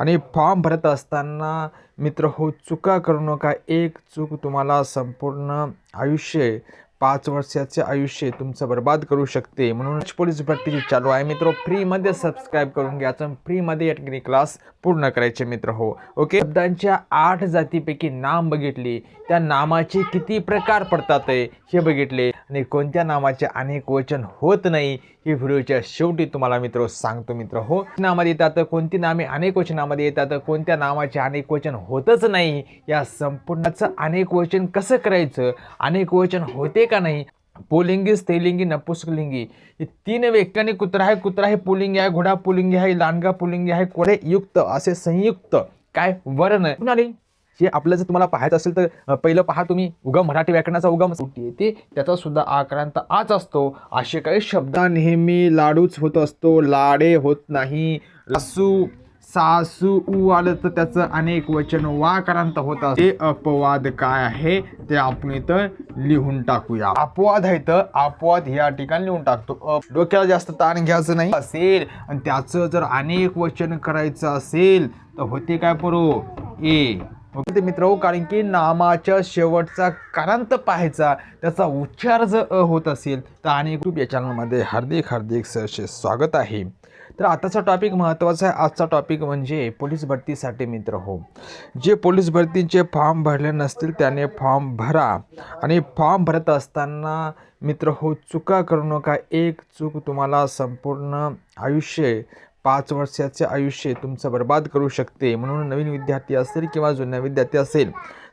आणि फॉर्म भरत असताना मित्र हो चुका करू नका. एक चूक तुम्हाला संपूर्ण आयुष्य पाच वर्षाचे आयुष्य तुमचं बर्बाद करू शकते. म्हणून पोलीस भरतीची चालू आहे मित्र. फ्रीमध्ये सबस्क्राईब करून घ्यायचं फ्रीमध्ये या ठिकाणी क्लास पूर्ण करायचे मित्र. हो. ओके शब्दांच्या आठ जातीपैकी नाम बघितली. त्या नामाचे किती प्रकार पडतात हे? बघितले. आणि कोणत्या नामाचे अनेक वचन होत नाही? हे व्हिडिओच्या शेवटी तुम्हाला मित्र सांगतो मित्र. हो? नामामध्ये येतात? कोणती नामे अनेक वचनामध्ये येतात? कोणत्या नामाचे अनेक वचन होतच नाही? या संपूर्णाचं अनेक वचन कसं करायचं? अनेक वचन होते का नाही? पुलिंगी स्त्रीलिंगी नपुसकलिंगी. हे तीन व्यक्तीने कुत्रा आहे कुत्रा हे पुलिंगी आहे घोडा पुलिंगी आहे लांडगा पुलिंगी आहे कोडे युक्त असे संयुक्त. काय वर्ण आहे? आले हे आपलं जर तुम्हाला पाहायचं असेल तर पहिलं पहा तुम्ही. उगम मराठी व्याकरणाचा उगम. येते. त्याचा सुद्धा आकारांत आज असतो. असे काही शब्द. नेहमी लाडूच होत असतो. लाडे होत नाही. लासू सासू उ आलं तर त्याचं अनेक वचन वाकारांत होत ते अपवाद काय आहे ते आपण इथं लिहून टाकूया. अपवाद आहे तर अपवाद या ठिकाणी लिहून टाकतो. डोक्याला जास्त ताण घ्यायचं नाही. असेल आणि त्याचं जर अनेक वचन करायचं असेल तर होते काय परो? ए. ओके ते मित्र हो, कारण की नामाच्या शेवटचा कारांत पाहायचा त्याचा उच्चार जर अ होत असेल तर आणि ग्रुप या चॅनलमध्ये हार्दिक हार्दिक सहर्ष स्वागत आहे. तर आताचा टॉपिक महत्त्वाचा आहे. आजचा टॉपिक म्हणजे पोलीस भरतीसाठी मित्र हो. जे पोलीस भरतीचे फॉर्म भरले नसतील त्याने फॉर्म भरा. आणि फॉर्म भरत असताना मित्र हो चुका करू नका. एक चूक तुम्हाला संपूर्ण आयुष्य पाच वर्षाचे आयुष्य तुमचं बर्बाद करू शकते. म्हणून नवीन विद्यार्थी असेल किंवा जुन्या विद्यार्थी असेल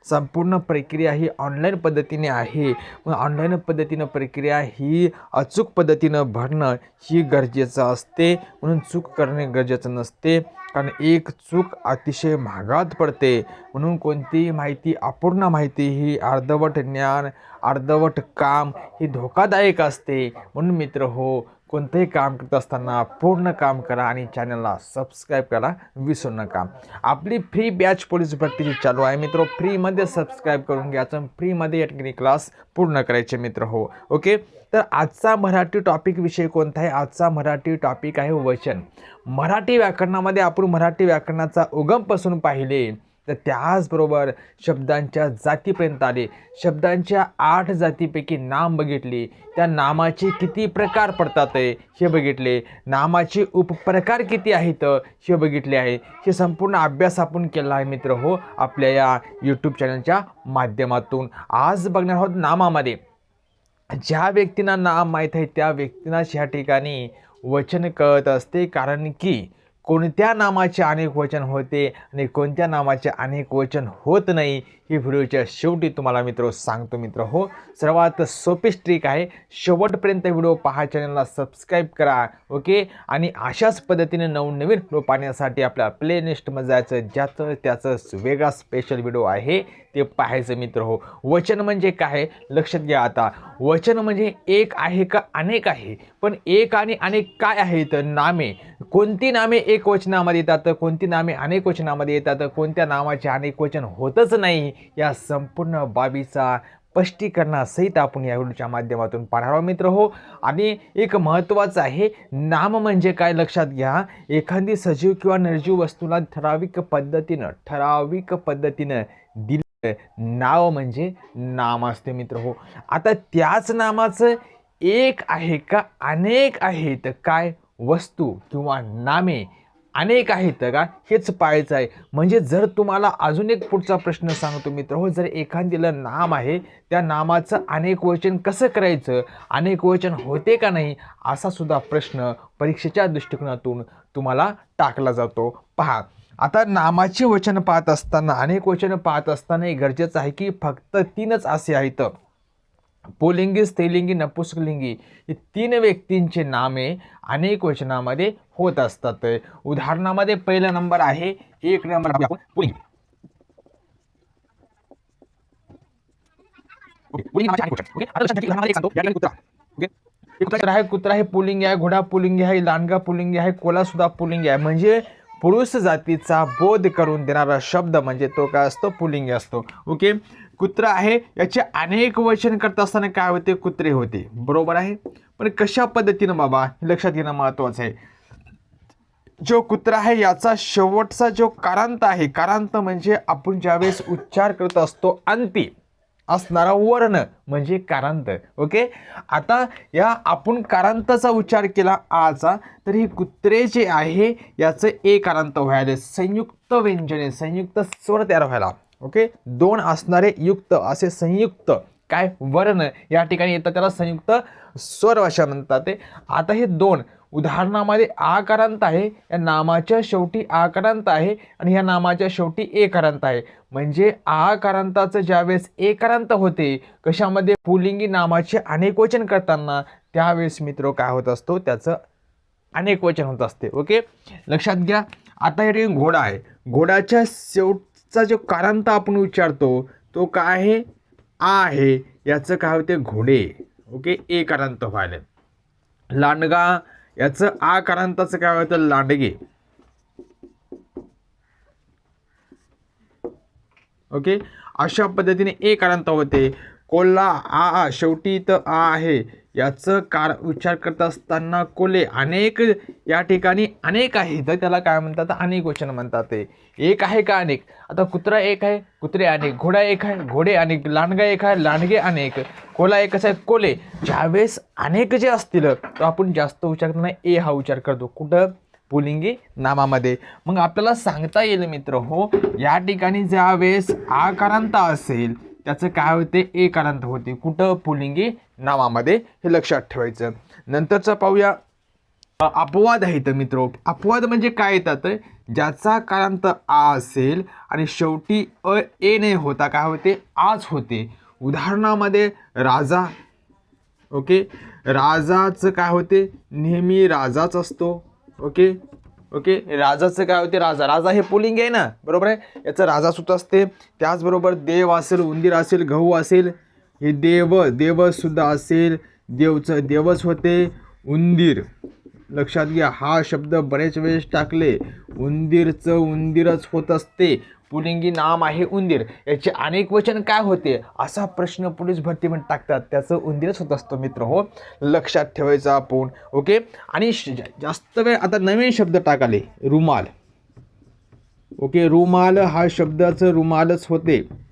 संपूर्ण प्रक्रिया ही ऑनलाईन पद्धतीने आहे. मग ऑनलाईन पद्धतीनं प्रक्रिया ही अचूक पद्धतीनं भरणं ही गरजेचं असते. म्हणून चूक करणे गरजेचं नसते. कारण एक चूक अतिशय महागात पडते. म्हणून कोणतीही माहिती अपूर्ण माहिती ही अर्धवट ज्ञान अर्धवट काम ही धोकादायक असते. म्हणून मित्र हो कोणतंही काम करत असताना पूर्ण काम करा आणि चॅनलला सबस्क्राईब करा. विसरू नका. आपली फ्री बॅच पोलीस भरतीची चालू आहे. मित्र फ्रीमध्ये सबस्क्राईब करून घ्यायचं फ्रीमध्ये या ठिकाणी क्लास पूर्ण करायचे मित्र हो. ओके तर आजचा मराठी टॉपिक विषय कोणता आहे? आजचा मराठी टॉपिक आहे वचन. मराठी व्याकरणामध्ये आपण मराठी व्याकरणाचा उगमपासून पाहिले. तर त्याचबरोबर शब्दांच्या जातीपर्यंत आले. शब्दांच्या आठ जातीपैकी नाम बघितली. त्या नामाचे किती प्रकार पडतात आहे हे बघितले. नामाचे उपप्रकार किती आहेत? हे बघितले आहे. हे संपूर्ण अभ्यास आपण केला आहे मित्र. हो आपल्या या यूट्यूब चॅनलच्या माध्यमातून. आज बघणार आहोत नामामध्ये. ज्या व्यक्तींना नाम माहीत आहे त्या व्यक्तींनाच ह्या ठिकाणी वचन कळत असते. कारण की कोणत्या नामाचे अनेक वचन होते आणि कोणत्या नामाचे अनेक वचन होत नाही ही व्हिडिओच्या शेवटी तुम्हाला मित्र सांगतो मित्र हो सर्वात सोपी ट्रिक आहे शेवटपर्यंत व्हिडिओ पहा चॅनलला सबस्क्राईब करा ओके आणि अशाच पद्धतीने नवनवीन व्हिडिओ पाहण्यासाठी आपल्या प्लेलिस्टमध्ये जायचं ज्याचं त्याचं वेगळा स्पेशल व्हिडिओ आहे ते पाहायचं मित्र हो. वचन म्हणजे काय? लक्षात घ्या आता. वचन म्हणजे एक आहे का अनेक आहे? पण एक आणि अनेक काय आहेत? नामे. कोणती नामे एक वचनामध्ये येतात? कोणती नामे अनेक वचनामध्ये येतात? कोणत्या नामाचे अनेक वचन होतच नाही? या संपूर्ण बाबीचा स्पष्टीकरणासहित आपण या व्हिडिओच्या माध्यमातून पाहणार आहोत. मित्र हो आणि एक महत्त्वाचं आहे नाम म्हणजे काय लक्षात घ्या. एखादी सजीव किंवा निर्जीव वस्तूला ठराविक पद्धतीनं ठराविक पद्धतीनं दिलं नाव म्हणजे नाम असते मित्र हो. आता त्याच नामाचं एक आहे का अनेक आहेत? काय? वस्तू किंवा नामे. अनेक आहेत का? हेच पाहायचं आहे. म्हणजे जर तुम्हाला अजून एक पुढचा प्रश्न सांगतो मित्र. हो जर एखाद्याला नाम आहे त्या नामाचं अनेक वचन कसं करायचं? अनेक वचन होते का नाही? असा सुद्धा प्रश्न परीक्षेच्या दृष्टिकोनातून तुम्हाला टाकला जातो. पहा आता नामाचे वचन पाहत असताना अनेक वचन पाहत असताना हे गरजेचं आहे की फक्त तीनच असे आहेत. पुलिंगी स्त्रीलिंगी नपुसकलिंगी ही तीन व्यक्तींचे नामे अनेक वचनामध्ये होत असतात. उदाहरणामध्ये पहिला नंबर आहे एक नंबर पुलिंग. कुत्रा. कुत्रा. आहे कुत्रा हे पुलिंगी आहे घोडा पुलिंगी आहे लांडगा पुलिंगी आहे कोला सुद्धा पुलिंगी आहे. म्हणजे पुरुष जातीचा बोध करून देणारा शब्द म्हणजे तो काय असतो? पुलिंगी असतो. ओके कुत्रा आहे याचे अनेक वचन करत असताना काय होते? कुत्रे होते. बरोबर आहे? पण कशा पद्धतीनं बाबा? हे लक्षात घेणं महत्त्वाचं आहे. जो कुत्रा आहे याचा शेवटचा जो कारांत आहे कारांत म्हणजे आपण ज्यावेळेस उच्चार करत असतो अंती. असणारा वर्ण म्हणजे कारांत. ओके? आता या आपण कारांताचा उच्चार केला आचा तर हे कुत्रे जे आहे याचं ए कारांत व्हायला संयुक्त व्यंजने संयुक्त स्वर तयार व्हायला. ओके? दोन असणारे युक्त असे संयुक्त. काय? वर्ण. या ठिकाणी येतात त्याला संयुक्त स्वर भाषा म्हणतात ते. आता हे दोन उदाहरणामध्ये आकारांत आहे या नामाच्या शेवटी आकारांत आहे आणि ह्या नामाच्या शेवटी एकारांत आहे. म्हणजे आकारांताचं ज्यावेळेस एकारांत होते कशामध्ये? पुलिंगी नामाचे अनेक वचन करताना. त्यावेळेस मित्र काय होत असतो? त्याचं अनेक वचन होत असते. ओके? लक्षात घ्या. आता या ठिकाणी घोडा आहे. घोड्याच्या आजचा जो कारांत आपण उच्चारतो तो काय आहे? आ आहे. याचं काय होते? घोडे. ओके? ए कारांत व्हायला लांडगा याचं आ कारांताचं काय होतं? लांडगे. ओके? अशा पद्धतीने ए कारांत होते. कोल्हा आ आ शेवटी इथं आ आहे. याचं कार विचार करत असताना कोले अनेक या ठिकाणी अनेक आहे तर त्याला काय म्हणतात? अनेक क्वेश्चन म्हणतात ते. एक आहे का अनेक? आता कुत्रा एक आहे कुत्रे अनेक घोडा एक आहे घोडे अनेक लांडगा एक आहे लांडगे अनेक कोला एकच आहे कोले. ज्यावेळेस अनेक जे असतील तर आपण जास्त विचार करताना ए हा उच्चार करतो. कुठं? पुलिंगी नामामध्ये. मग आपल्याला सांगता येईल मित्र हो या ठिकाणी ज्यावेळेस आकारांत असेल त्याचं काय होते? एकारांत होते. कुठं? पुलिंगी नावामध्ये हे लक्षात ठेवायचं. नंतरचं पाहूया. अपवाद अपवाद आहेत मित्र. अपवाद म्हणजे काय येतात ज्याचा कारांत आ असेल आणि शेवटी अ ए ने होता काय होते? आज होते. उदाहरणामध्ये राजा ओके? राजाचं काय होते? नेहमी राजाच असतो ओके? ओके? राजाचं काय होते? राजा. राजा हे पुलिंग आहे ना बरोबर आहे? याचं राजा सुद्धा असते. त्याचबरोबर देव असेल उंदीर असेल गहू असेल हे देव देवसुद्धा असेल देवचं देवच होते. उंदीर. लक्षात घ्या हा शब्द बरेच वेळेस टाकले. उंदीरचं उंदीरच होत असते. पुलिंगी नाम आहे उंदीर. याचे अनेक वचन काय होते? असा प्रश्न पोलीस भरतीमध्ये टाकतात. त्याचं उंदीरच होत असतो मित्र हो. लक्षात ठेवायचं आपण ओके? आणि श- जास्त वेळ आता नवीन शब्द टाकाले. रुमाल. ओके रुमाल हा शब्दाचं रुमालच होते.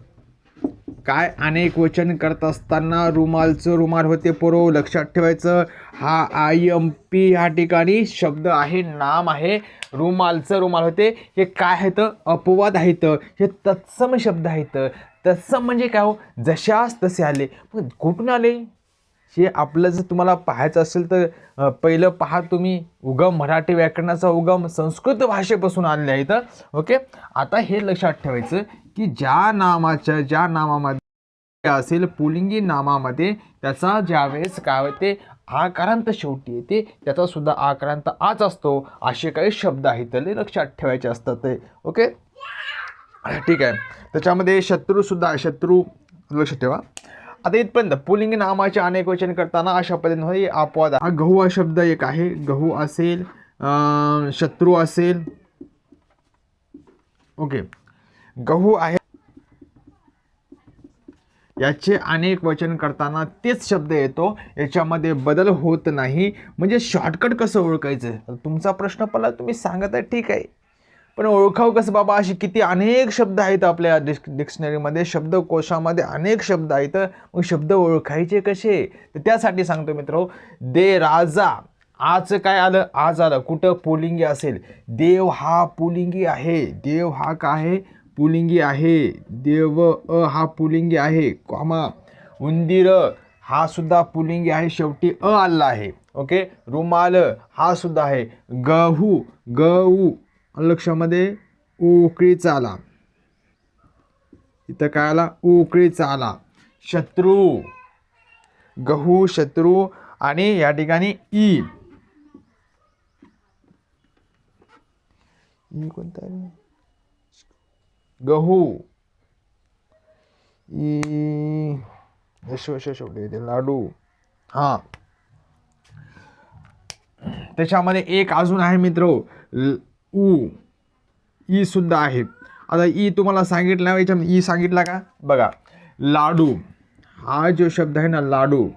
काय अनेक वचन करत असताना रुमालचं रुमाल होते पोरो. लक्षात ठेवायचं हा आय एम पी ह्या ठिकाणी शब्द आहे नाम आहे. रुमालचं रुमाल होते. हे काय आहेत? अपवाद आहेत. हे तत्सम शब्द आहेत. तत्सम म्हणजे काय हो? जशास तसे आले. मग कुठून आले? हे आपलं जर तुम्हाला पाहायचं असेल तर पहिलं पहा तुम्ही. उगम मराठी व्याकरणाचा उगम संस्कृत भाषेपासून आणले आहेत ओके? आता हे लक्षात ठेवायचं. की ज्या नामाच्या ज्या नामामध्ये असेल पुलिंगी नामामध्ये त्याचा ज्यावेळेस काय होते आकारांत शेवटी येते त्याचा सुद्धा आकारांत आज असतो असे काही शब्द आहेत ते लक्षात ठेवायचे असतात ते. ओके ठीक आहे. त्याच्यामध्ये शत्रूसुद्धा शत्रू लक्षात ठेवा. आता इथपर्यंत पुलिंग नामाचे अनेक वचन करताना अशा पद्धतीने अपवाद हा गहू हा शब्द एक आहे. गहू असेल शत्रू असेल. ओके गहू आहे. याचे अनेक वचन करताना तेच शब्द येतो याच्यामध्ये बदल होत नाही. म्हणजे शॉर्टकट कसं ओळखायचं? तुमचा प्रश्न पडला तुम्ही सांगत आहे ठीक आहे. पण ओळखाव कसं बाबा असे किती अनेक शब्द आहेत आपल्या डिक्स डिक्शनरीमध्ये शब्दकोशामध्ये अनेक शब्द आहेत. मग शब्द ओळखायचे कसे? तर त्यासाठी सांगतो मित्र दे राजा. आज काय आलं? आज आलं. कुठं पुलिंगी असेल? देव हा पुलिंगी आहे. देव हा काय आहे? पुलिंगी आहे. देव अ हा पुलिंगी आहे. कॉमा उंदीर हा सुद्धा पुलिंगी आहे. शेवटी अ आला आहे. ओके? रुमाल हा सुद्धा आहे. गहू गहू. लक्षामध्ये उकळीचा आला इथं काय आला? उकळीचा आला शत्रू. गहू शत्रू आणि या ठिकाणी ई. ई कोणता गहू. यशवश शेवटी येते लाडू. हां. त्याच्यामध्ये एक अजून आहे मित्र ऊ ई सुद्धा आहे. आता ई तुम्हाला सांगितलं याच्यामध्ये ई सांगितला का? बघा लाडू. हा जो शब्द आहे ना लाडू.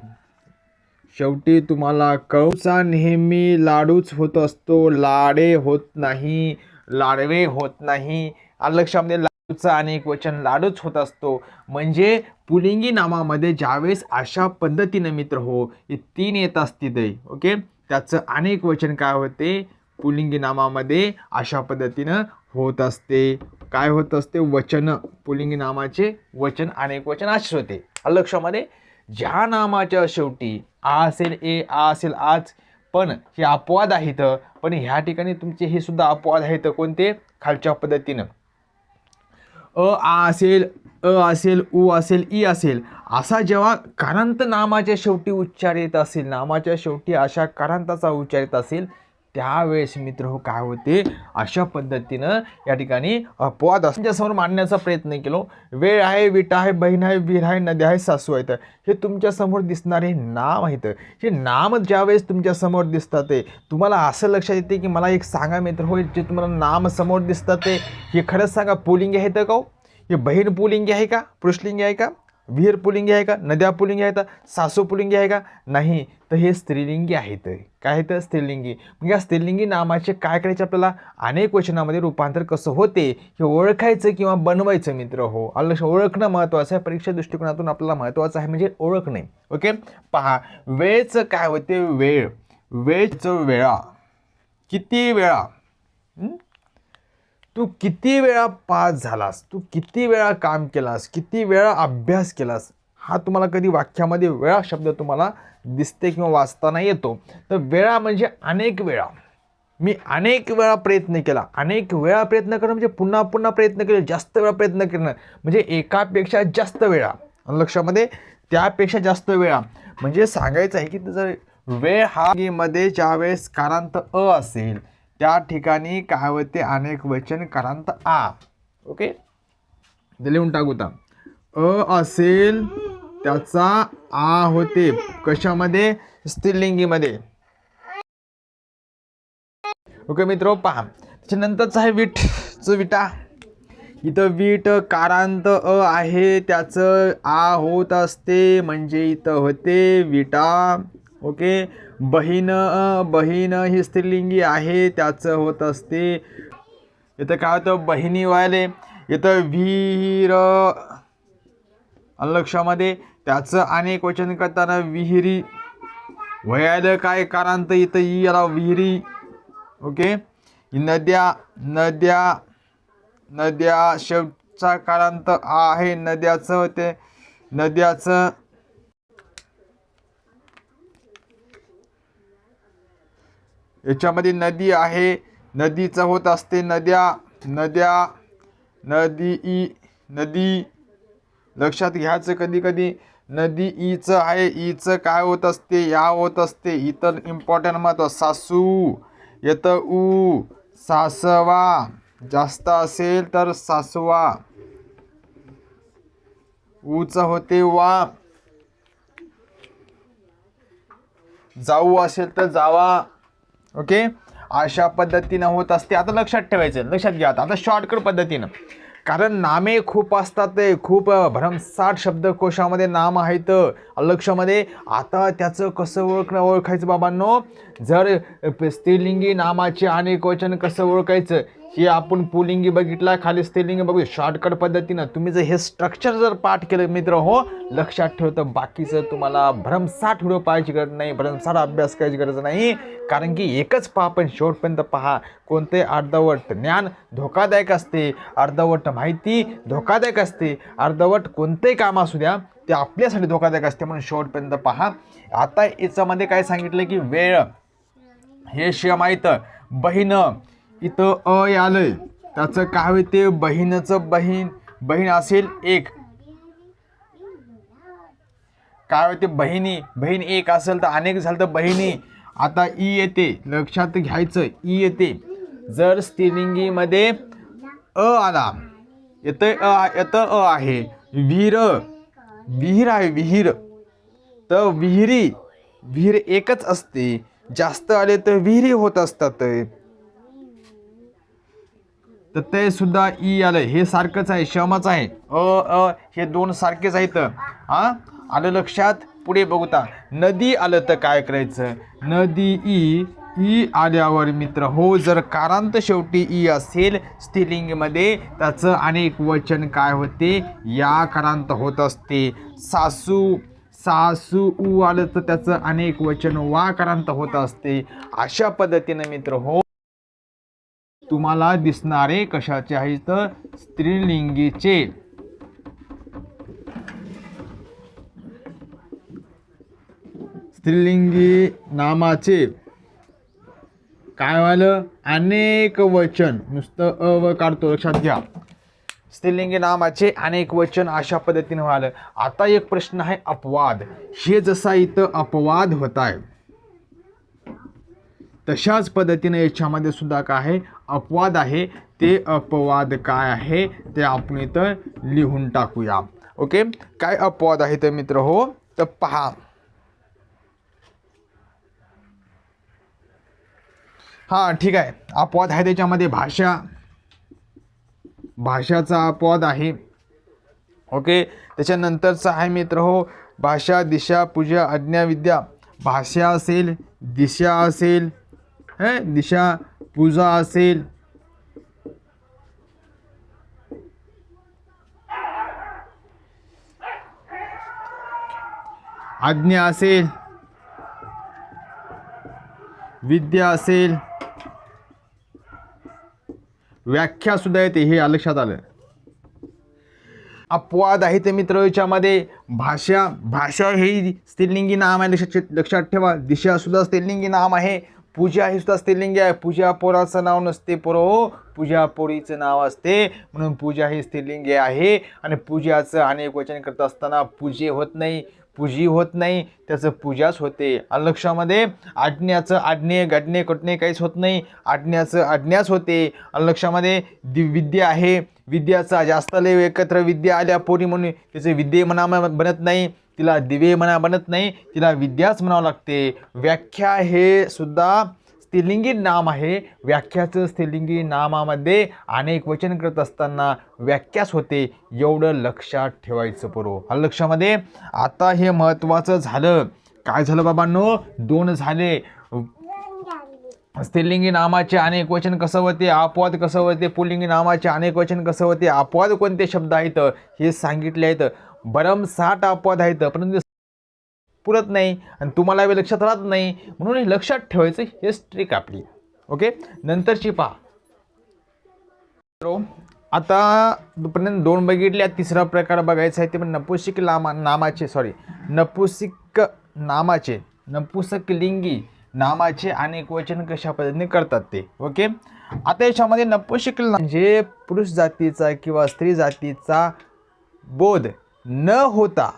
शेवटी तुम्हाला कळूचा नेहमी लाडूच होत असतो. लाडे होत नाही लाडवे होत नाही. लक्षामध्ये लाडूचं अनेक वचन लाडूच होत असतो. म्हणजे पुलिंगी नामामध्ये ज्यावेळेस अशा पद्धतीनं मित्र हो हे तीन येत असतील ओके? त्याचं अनेक वचन काय होते? पुलिंगी नामामध्ये अशा पद्धतीनं होत असते. काय होत असते? वचन पुलिंगी नामाचे वचन अनेक वचन असे होते. लक्षामध्ये? ज्या नामाच्या शेवटी आ असेल ए आ असेल आज पण हे अपवाद आहेत पण ह्या ठिकाणी तुमचे हे सुद्धा अपवाद आहेत कोणते? खालच्या पद्धतीनं. अ आ असेल अ असेल उ असेल ई असेल असा जेव्हा कारांत नामाच्या शेवटी उच्चार येत असेल नामाच्या शेवटी अशा कारांताचा उच्चार येत असेल त्यावेळेस मित्र हो काय होते? अशा पद्धतीनं या ठिकाणी अपवाद तुमच्यासमोर मांडण्याचा प्रयत्न केलो. वेळ आहे विटा आहे बहीण आहे वीर आहे नद्या आहे सासू आहेत. हे तुमच्यासमोर दिसणारे नाम आहेत. हे नाम ज्यावेळेस तुमच्यासमोर दिसतात ते तुम्हाला असं लक्षात येते की मला एक सांगा मित्र होय जे तुम्हाला नाम समोर दिसतात ते हे खरंच सांगा पुलिंगी आहेत का हो? हे बहीण पुलिंगी आहे का? पुरुषलिंगी आहे का? विहीर पुलिंगी आहे का? नद्या पुलिंगी आहेत सासू पुलिंगी आहे का? नाही. तर हे स्त्रीलिंगी आहेत. काय तर स्त्रीलिंगी? मग या स्त्रीलिंगी नामाचे काय करायचे आपल्याला? अनेक वचनामध्ये रूपांतर कसं होते हे ओळखायचं किंवा बनवायचं मित्र हो. आलं ओळखणं महत्त्वाचं आहे. परीक्षा दृष्टिकोनातून आपल्याला महत्त्वाचं आहे म्हणजे ओळखणे. ओके? पहा. वेळचं काय होते? वेळ. वेळचं वेळा. किती वेळा? तू किती वेळा पास झालास? तू किती वेळा काम केलास? किती वेळा अभ्यास केलास? हा तुम्हाला कधी वाक्यामध्ये वेळा शब्द तुम्हाला दिसते किंवा वाचताना येतो. तर वेळा म्हणजे अनेक वेळा. मी अनेक वेळा प्रयत्न केला. अनेक वेळा प्रयत्न करणं म्हणजे पुन्हा पुन्हा प्रयत्न केले. जास्त वेळा प्रयत्न करणं. म्हणजे एकापेक्षा जास्त वेळा. लक्षामध्ये? त्यापेक्षा जास्त वेळा. म्हणजे सांगायचं आहे की जर वेळ हा मध्ये ज्यावेळेस कारांत अ असेल त्या ठिकाणी काय होते अनेक वचन करांत आ. ओके? ते लिहून टाकूता अ असेल त्याचा आ होते. कशामध्ये? स्त्रीलिंगीमध्ये. ओके मित्र पहा. त्याच्यानंतरच आहे वीटचं विटा इथं वीट कारांत अ आहे. त्याचं आ होत असते. म्हणजे इथं होते विटा ओके? बहीण बहीण ही स्त्रीलिंगी आहे त्याचं होत असते. इथं काय होतं? बहिणी व्हायले. इथं विहीर लक्षामध्ये त्याचं अनेक वचन करताना विहिरी वयाला काय कारांत इथं इ याला विहिरी. ओके? नद्या नद्या नद्या शेवटचा कालांत आहे. नद्याचं ते नद्याचं याच्यामध्ये नदी आहे. नदीचं होत असते नद्या नद्या नदी ई नदी. लक्षात घ्यायचं कधी कधी नदी ईचं आहे ईचं काय होत असते? या होत असते. इतर इम्पॉर्टंट महत्त्व सासू. येतं ऊ. सासवा. जास्त असेल तर सासवा. ऊचं होते वा. जाऊ असेल तर जावा. ओके? अशा पद्धतीनं होत असते. आता लक्षात ठेवायचं लक्षात घ्या आता. आता शॉर्टकट पद्धतीनं. कारण नामे खूप असतात ते. खूप भरमसाठ शब्दकोशामध्ये नाम आहेत. लक्षामध्ये. आता त्याचं कसं ओळखणं ओळखायचं बाबांनो? जर स्त्रीलिंगी नामाचे अनेक वचन कसं ओळखायचं? हे आपण पुलिंगी बघितला खाली स्त्रीलिंगी बघू शॉर्टकट पद्धतीनं तुम्ही जर हे स्ट्रक्चर जर पाठ केलं मित्र हो लक्षात ठेवतं बाकीचं तुम्हाला भरमसाठ व्हिडिओ पाहायची गरज नाही भरमसाठ अभ्यास करायची गरज नाही. कारण की एकच पहा पण शेवटपर्यंत पहा कोणते अर्धवट ज्ञान धोकादायक असते अर्धवट माहिती धोकादायक असते अर्धवट कोणतेही काम असू द्या ते आपल्यासाठी धोकादायक असते. म्हणून शेवटपर्यंत पहा. आता याच्यामध्ये काय सांगितलं की वेळ हे शिवाय माहीत बहीण इथं अ आलंय त्याचं काय होते बहिणीचं बहीण बहीण असेल एक. काय होते बहिणी बहीण एक असेल तर अनेक झालं तर बहिणी. आता ई येते. लक्षात घ्यायचं ई येते. जर स्त्रीलिंगीमध्ये अ आला येतं अ येतं अ आहे. विहीर विहीर आहे विहीर. तर विहिरी विहीर एकच असते. जास्त आले तर विहिरी होत असतात तर ते सुद्धा ई आलं हे सारखंच आहे शमच आहे. अ अ हे दोन सारखेच आहेत. हा? आलं लक्षात? पुढे बघता. नदी आलं तर काय करायचं? नदी ई ई आल्यावर मित्र हो जर कारांत शेवटी ई असेल स्त्रीलिंगमध्ये त्याचं अनेक वचन काय होते? या कारांत होत असते. सासू सासू उ आलं तर त्याचं अनेक वचन वा कारांत होत असते. अशा पद्धतीनं मित्र हो तुम्हाला दिसणारे कशाचे आहे तर स्त्रीलिंगीचे. स्त्रीलिंगी नामाचे. काय व्हायलं? अनेक वचन. नुसतं अ व काढतो. लक्षात घ्या. स्त्रीलिंगी नामाचे अनेक वचन अशा पद्धतीने व्हायलं. आता एक प्रश्न आहे अपवाद. हे जसा इथं अपवाद होत आहे तशाच पद्धतीने याच्यामध्ये सुद्धा काय आहे? अपवाद आहे. ते अपवाद काय आहे? ते आपण इथं लिहून टाकूया. ओके? काय अपवाद आहे तर मित्र हो? तर पहा. हां ठीक आहे. अपवाद आहे त्याच्यामध्ये भाषा. भाषाचा अपवाद आहे. ओके? त्याच्यानंतरचा आहे मित्र हो भाषा दिशा पूजा अज्ञाविद्या भाषा असेल दिशा असेल हे? दिशा पूजा असेल. आज्ञा असेल. विद्या असेल. व्याख्या सुद्धा येते हे लक्षात आलं. अपवाद आहे ते मित्र याच्यामध्ये भाषा भाषा हे स्त्रीलिंगी नाम आहे लक्षात लक्षात ठेवा. दिशा सुद्धा स्त्रीलिंगी नाम आहे. पूजा ही सुद्धा स्त्रीलिंगी आहे. पूजा पोराचं नाव नसते पोरो हो. पूजा पोरीचं नाव असते. म्हणून पूजा ही स्त्रीलिंगी आहे. आणि पूजाचं अनेक वचन करत असताना पूजे होत नाही. पूजी होत नाही. त्याचं पूजाच होते. अलक्षामध्ये लक्षामध्ये आज्ञाचं आज्ञे गडणे कटणे काहीच होत नाही. आज्ञाचं आज्ञाच होते. अलक्षामध्ये दि विद्या आहे. विद्याचा जास्त लय एकत्र विद्या आल्या पोरी म्हणून. त्याचे विद्ये म्हणा बनत नाही. तिला दिवे म्हणा बनत नाही तिला विद्याच म्हणावं लागते. व्याख्या हे सुद्धा स्त्रीलिंगी नाम आहे. व्याख्याचं स्त्रीलिंगी नामामध्ये अनेक वचन करत असताना व्याख्याच होते. एवढं लक्षात ठेवायचं पुरो. हा लक्षामध्ये? आता हे महत्त्वाचं झालं. काय झालं बाबांनो? दोन झाले. स्त्रीलिंगी नामाचे अनेक वचन कसं होते? अपवाद कसं होते? पुल्लिंगी नामाचे अनेक वचन कसं होते? अपवाद कोणते शब्द आहेत? हे सांगितले आहेत. भरमसाठ अपवाद आहेत परंतु पुरत नाही आणि तुम्हाला हे लक्षात राहत नाही. म्हणून हे लक्षात ठेवायचं हेच ट्रिक आपली. ओके नंतरची पहा. आता पर्यंत दोन बघितल्या तिसरा प्रकार बघायचा आहे ते पण नपुसिक लामा नामाचे सॉरी नपुसिक नामाचे नपुसक लिंगी नामाचे अनेक वचन कशा पद्धतीने करतात ते. ओके आता याच्यामध्ये नपुसिक म्हणजे पुरुष जातीचा किंवा स्त्री जातीचा बोध न होता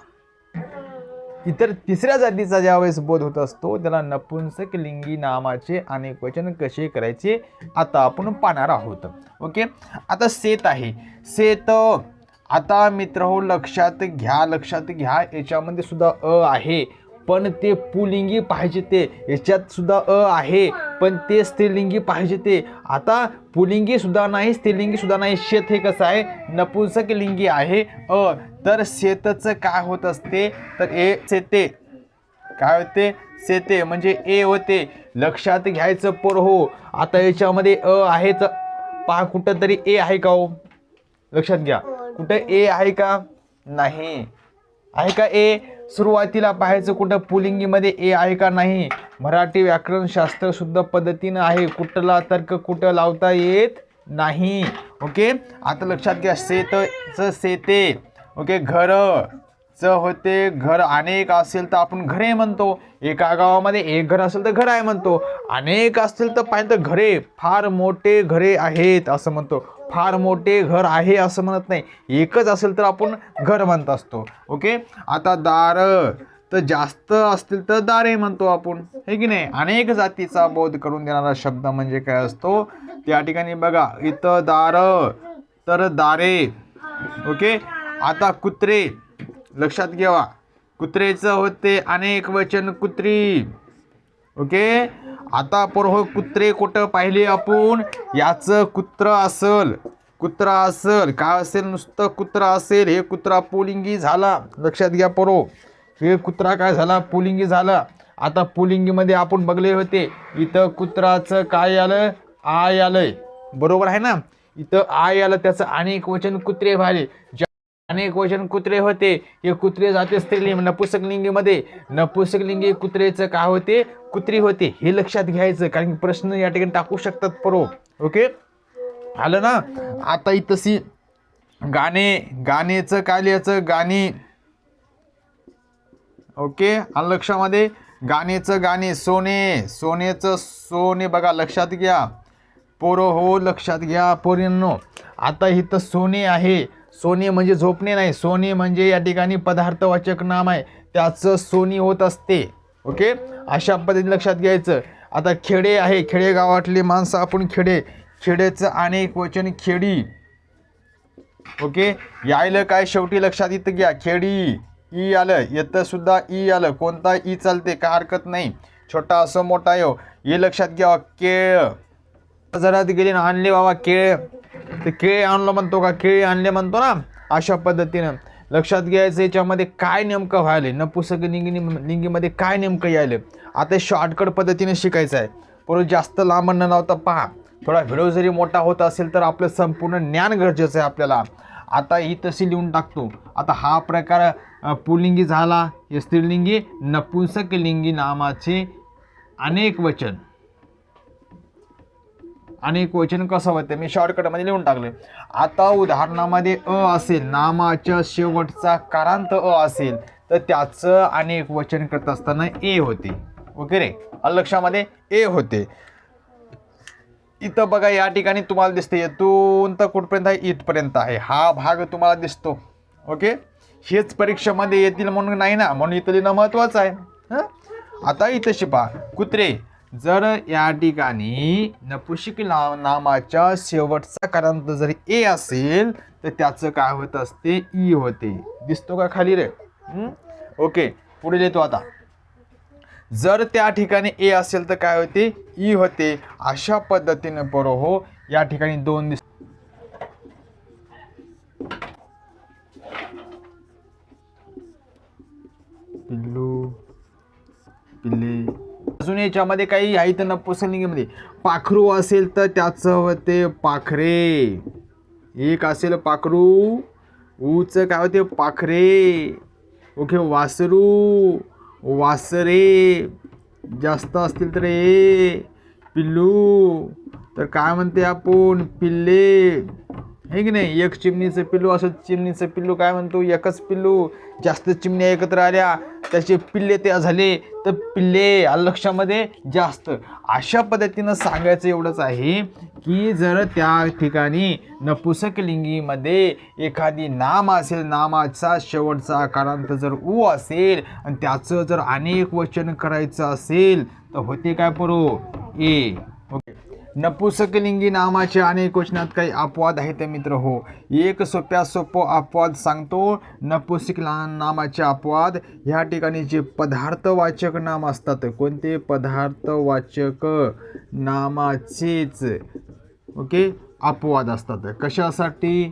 इतर तिसऱ्या जातीचा ज्यावेळेस बोध होत असतो त्याला नपुंसक लिंगी नामाचे अनेक वचन कसे करायचे आता आपण पाहणार आहोत. ओके? आता सेत आहे. सेत आता मित्र हो लक्षात घ्या लक्षात घ्या याच्यामध्ये सुद्धा अ आहे. पण ते पुलिंगी पाहिजे ते. याच्यात सुद्धा अ आहे पण ते स्त्रीलिंगी पाहिजे ते. आता पुलिंगी सुद्धा नाही स्त्रीलिंगी सुद्धा नाही. शेत हे कसं आहे? नपुंसक लिंगी आहे. अ तर शेतचं काय होत असते? तर ए शेते. काय होते? शेते म्हणजे ए होते. लक्षात घ्यायचं पोर हो. आता याच्यामध्ये अ आहेच पहा कुठं तरी ए आहे का हो? लक्षात घ्या. कुठं ए आहे का? नाही. आहे का ए? सुरुवातीला पाहायचं कुठं पुलिंगीमध्ये ए आहे का नाही? मराठी व्याकरणशास्त्र शुद्ध पद्धतीनं आहे कुठला तर्क कुठं लावता येत नाही? ओके? आता लक्षात घ्या शेत सेते. ओके घर. च होते घर अनेक असेल तर आपण घरे म्हणतो. एका गावामध्ये एक घर असेल तर घर आहे म्हणतो. अनेक असतील तर पाहिजे तर घरे फार मोठे घरे आहेत असं म्हणतो. फार मोठे घर आहे असं म्हणत नाही. एकच असेल तर आपण घर म्हणत असतो. ओके? आता दार तर जास्त असतील तर दारे म्हणतो आपण. हे की नाही? अनेक जातीचा बोध करून देणारा शब्द म्हणजे काय असतो? त्या ठिकाणी बघा इथं दार तर दारे. ओके? आता कुत्रे. लक्षात घ्यावा कुत्रेचं होते अनेक वचन कुत्री. ओके? आता पोरहो कुत्रे कुठं पाहिले आपण? याचं कुत्र असल. कुत्रा असल. काय असेल? नुसतं कुत्रा असेल. हे कुत्रा पुलिंगी झाला. लक्षात घ्या पोरो हो. हे कुत्रा काय झाला? पुलिंगी झाला. आता पुलिंगीमध्ये आपण बघले होते. इथं कुत्राचं काय आलं? आय आलंय. बरोबर आहे ना? इथं आय आलं त्याचं अनेक वचन कुत्रे व्हायले. अनेक वचन कुत्रे होते. हे कुत्रे जाते स्त्रीलिंग नपुसकलिंगीमध्ये नपुसकलिंगी कुत्रेचं काय होते? कुत्री होते. हे लक्षात घ्यायचं कारण की प्रश्न या ठिकाणी टाकू शकतात परो. ओके? आलं ना? आता इथं गाणे गाण्याचं काल्याचं गाणी. ओके? आलं लक्षामध्ये? गाण्याचं गाणे सोने. सोन्याचं सोने बघा लक्षात घ्या. पोरं हो लक्षात घ्या पोरींनो. आता इथं सोने आहे. सोने म्हणजे झोपणे नाही. सोने म्हणजे या ठिकाणी पदार्थवाचक नाम आहे. त्याचं सोनी होत असते. ओके? अशा पद्धतीने लक्षात घ्यायचं. आता खेडे आहे. खेडेगावातले माणसं आपण खेडे. खेडेचं अनेक वचन खेडी. ओके? यायलं काय शेवटी लक्षात येतं घ्या खेडी ई आलं येतं सुद्धा ई आलं. कोणता ई चालते? का हरकत नाही. छोटा असं मोठा यो. हे लक्षात घ्या केळ. बाजारात गेले ना आणले बाबा केळ. ते केळे आणलं म्हणतो का? केळी आणले म्हणतो ना अशा पद्धतीनं. लक्षात घ्यायचं याच्यामध्ये काय नेमकं व्हायले नपुसक लिंगी लिंगीमध्ये काय नेमकं यायलं आता शॉर्टकट पद्धतीने शिकायचं आहे. परत जास्त लांब न लावता पहा. थोडा व्हिडिओ जरी मोठा होत असेल तर आपलं संपूर्ण ज्ञान गरजेचं आहे आपल्याला. आता ही तशी लिहून टाकतो. आता हा प्रकार पुलिंगी झाला. हे स्त्रीलिंगी नपुंसक लिंगी नामाचे अनेक वचन. आणि वचन कसं होतं मी शॉर्टकटमध्ये लिहून टाकले आता उदाहरणामध्ये अ असेल नामाच्या शेवटचा कारांत अ असेल तर त्याचं अनेक वचन करत असताना ए होते. ओके रे? लक्षामध्ये ए होते. इथं बघा या ठिकाणी तुम्हाला दिसते येथून तर कुठपर्यंत आहे? इथपर्यंत आहे. हा भाग तुम्हाला दिसतो. ओके? हेच परीक्षेमध्ये येतील म्हणून नाही ना? म्हणून इथं लिहिणं महत्त्वाचं आहे. हं? आता इथं शिपा. कुत्रे जर या ठिकाणी नपुशिक नाव नामाच्या शेवटचा कारांत जर ए असेल तर त्याचं काय होत असते? ई होते. दिसतो का खाली रे? ओके पुढे येतो आता. जर त्या ठिकाणी ए असेल तर काय होते? ई होते. अशा पद्धतीने बरो हो या ठिकाणी दोन दिस पिल्लू पिल्ले. अजून याच्यामध्ये काही आहे तर म्हणजे पाखरू असेल तर त्याचं होते पाखरे. एक असेल पाखरू ऊचं काय होते? पाखरे. ओके वासरू वासरे. जास्त असतील तर ए पिल्लू. तर काय म्हणते आपण? पिल्ले. हे की नाही? एक चिमणीचं पिल्लू असं चिमणीचं पिल्लू काय म्हणतो? एकच पिल्लू. जास्त चिमण्या एकत्र आल्या. त्याचे पिल्ले तयार झाले तर पिल्ले लक्षामध्ये जास्त. अशा पद्धतीनं सांगायचं एवढंच आहे की जर त्या ठिकाणी नपुसकलिंगीमध्ये एखादी नाम असेल नामाचा शेवटचा कारांत जर ऊ असेल आणि त्याचं जर अनेक वचन करायचं असेल तर होते काय परो? ए. नपुसकलिंगी नामाचे अनेक वचनात काही अपवाद आहेत मित्र हो. एक सोप्या सोपं अपवाद सांगतो नपुसक नामाचे अपवाद. ह्या ठिकाणी जे पदार्थवाचक नाम असतात कोणते? पदार्थवाचक नामाचेच ओके? अपवाद असतात. कशासाठी?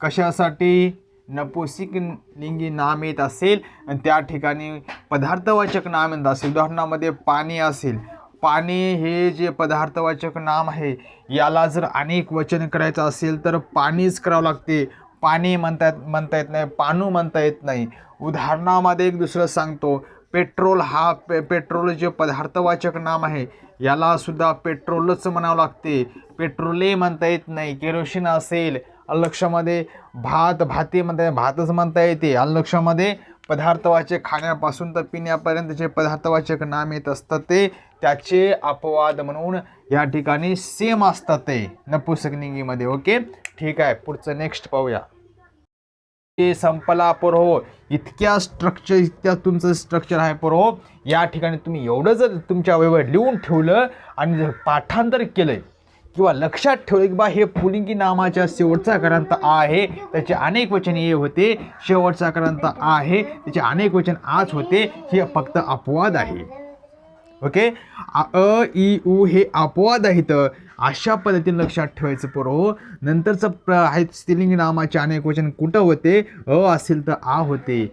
कशासाठी? नपुसिक लिंगी नाम येत असेल आणि त्या ठिकाणी पदार्थवाचक नाम येत असेल. उदाहरणामध्ये पाणी असेल. पाणी हे जे पदार्थवाचक नाम आहे याला जर अनेक वचन करायचं असेल तर पाणीच करावं लागते. पाणी म्हणता येत म्हणता येत नाही पाणू म्हणता येत नाही. उदाहरणामध्ये एक दुसरं सांगतो. पेट्रोल हा पे पेट्रोल जे पदार्थवाचक नाम आहे याला सुद्धा पेट्रोलच म्हणावं लागते. पेट्रोले म्हणता येत नाही केरोशिन असेल. अलक्षामध्ये भात भाते म्हणता भातच म्हणता येते. अलक्षामध्ये पदार्थवाचक खाण्यापासून तर पिण्यापर्यंत जे पदार्थवाचक नाम येत असतात ते त्याचे अपवाद म्हणून या ठिकाणी सेम असतात ते. नपुसकलिंगीमध्ये ओके ठीक आहे पुढचं नेक्स्ट पाहूया. ते संपला हो इतक्या स्ट्रक्चर इतक्या तुमचं स्ट्रक्चर आहे हो या ठिकाणी तुम्ही एवढं जर तुमच्या वेळेवर लिहून ठेवलं आणि जर पाठांतर केलं किंवा लक्षात ठेवलं की बा हे पुलिंगी नामाच्या शेवटचा ग्रंथ आहे त्याचे अनेक वचन हे होते शेवटचा ग्रंथ आहे त्याचे अनेक वचन आज होते हे फक्त अपवाद आहे. ओके? आ- अ ई उ हे अपवाद आहेत. अशा पद्धतीने लक्षात ठेवायचं पोरो हो. नंतरचं प्र आहे स्त्रीलिंग नामाचे अनेक वचन कुठं होते? अ असेल तर आ होते.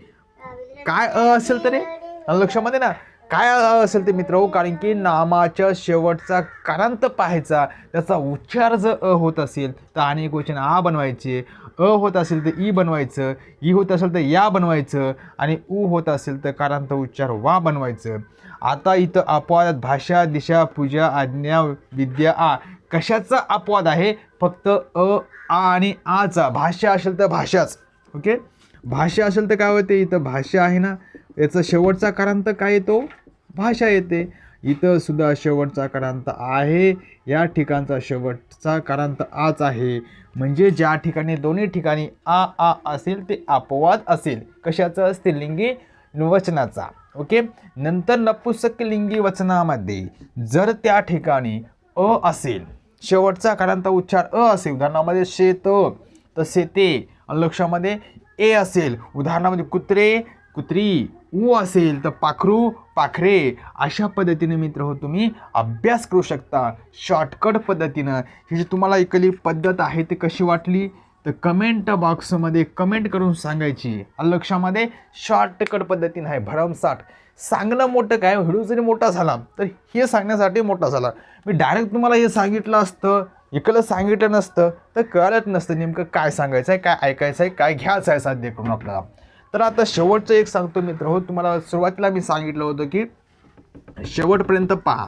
काय अ असेल तर? रे लक्षामध्ये ना? काय असेल ते मित्र? हो कारण की नामाच्या शेवटचा कारांत पाहायचा त्याचा उच्चार जर अ होत असेल तर अनेक क्वेश्चन आ बनवायचे अ होत असेल तर ई बनवायचं ई होत असेल तर या बनवायचं आणि उ होत असेल तर कारांत उच्चार वा बनवायचं. आता इथं अपवादात भाषा दिशा पूजा आज्ञा विद्या आ कशाचा अपवाद आहे? फक्त अ आ आणि आचा भाषा असेल तर भाषाच. ओके? भाषा असेल तर काय होते? इथं भाषा आहे ना याचा शेवटचा कारांत काय येतो? भाषा येते. इथं सुद्धा शेवटचा कारांत आहे. या ठिकाणचा शेवटचा कारांत आच आहे. म्हणजे ज्या ठिकाणी दोन्ही ठिकाणी आ आ असेल ते अपवाद असेल. कशाचं? स्त्रीलिंगी वचनाचा. ओके? नंतर नपुसकलिंगी वचनामध्ये जर त्या ठिकाणी अ असेल शेवटचा कारांत उच्चार अ असेल उदाहरणामध्ये शेत तर शेते आणि लक्षामध्ये ए असेल. उदाहरणामध्ये कुत्रे कुत्री ऊ असेल तर पाखरू पाखरे. अशा पद्धतीने मित्र हो तुम्ही अभ्यास करू शकता. शॉर्टकट पद्धतीनं. ही जी तुम्हाला इकली पद्धत आहे ती कशी वाटली? तर कमेंट बॉक्समध्ये कमेंट करून सांगायची. लक्षामध्ये शॉर्टकट पद्धतीनं आहे. भरमसाठ. सांगणं मोठं काय? व्हिडिओ जरी मोठा झाला तर हे सांगण्यासाठी मोठा झाला. मी डायरेक्ट तुम्हाला हे सांगितलं असतं. इकडं सांगितलं नसतं तर कळत नसतं नेमकं काय सांगायचं आहे काय ऐकायचं आहे काय घ्यायचं आहे साध्य करून आपल्याला. तर आता शेवटचं एक सांगतो मित्र हो तुम्हाला सुरुवातीला मी सांगितलं होतं की शेवटपर्यंत पहा.